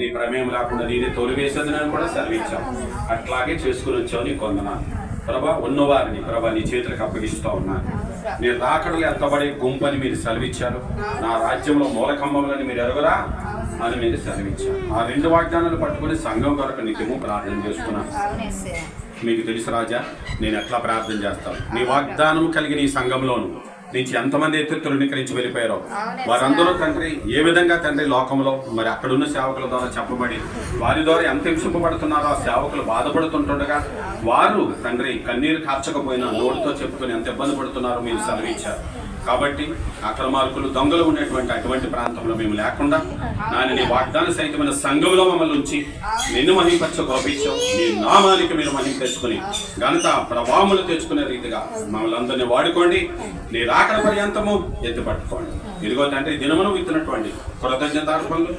నీ ప్రమేయం లేకుండా నేనే తొలివేసేది నేను కూడా సెలవిచ్చావు అట్లాగే చేసుకుని వచ్చావు నీ కొందనాను ప్రభా ఉన్నవారిని ప్రభా నీ చేతులకు అప్పగిస్తూ ఉన్నాను. నీ రాకడలు ఎత్తబడే గుంపని మీరు సెలవిచ్చారు. నా రాజ్యంలో మూలకంబములని మీరు ఎరుగురా? అని మీరు సెలవిచ్చారు. ఆ రెండు వాగ్దానాలు పట్టుకుని సంఘం కొరకు నిత్యము ప్రార్థన చేసుకున్నాను మీకు తెలుసు రాజా నేను ఎట్లా ప్రార్థన చేస్తాను? నీ వాగ్దానం కలిగిన ఈ సంఘంలోను నుంచి ఎంతమంది అయితే తృణీకరించి వెళ్ళిపోయారో? వారందరూ తండ్రి ఏ విధంగా తండ్రి లోకంలో మరి అక్కడున్న సేవకుల ద్వారా చెప్పబడి వారి ద్వారా ఎంత హింసింపబడుతున్నారో ఆ సేవకులు బాధపడుతుంటుండగా వారు తండ్రి కన్నీరు కార్చకపోయినా నోటితో చెప్పుకొని ఎంత ఇబ్బంది పడుతున్నారో మీరు సెలవిచ్చారు కాబట్టి అక్రమార్కులు దొంగలు ఉన్నటువంటి అటువంటి ప్రాంతంలో మేము లేకుండా నాని నీ వాగ్దాన సహితమైన సంఘంలో మమ్మల్ని ఉంచి నిన్ను మహింపచ్చ గోపించాం నీ నామానికి మీరు మహిం తెచ్చుకుని ఘనత ప్రభావములు తెచ్చుకునే రీతిగా మమ్మల్ని అందరినీ వాడుకోండి. నీ ఆకలి పర్యంతము ఎత్తుపట్టుకోండి. ఇదిగో తండ్రి దినమును విత్తినటువంటి కృతజ్ఞతార్పణలు.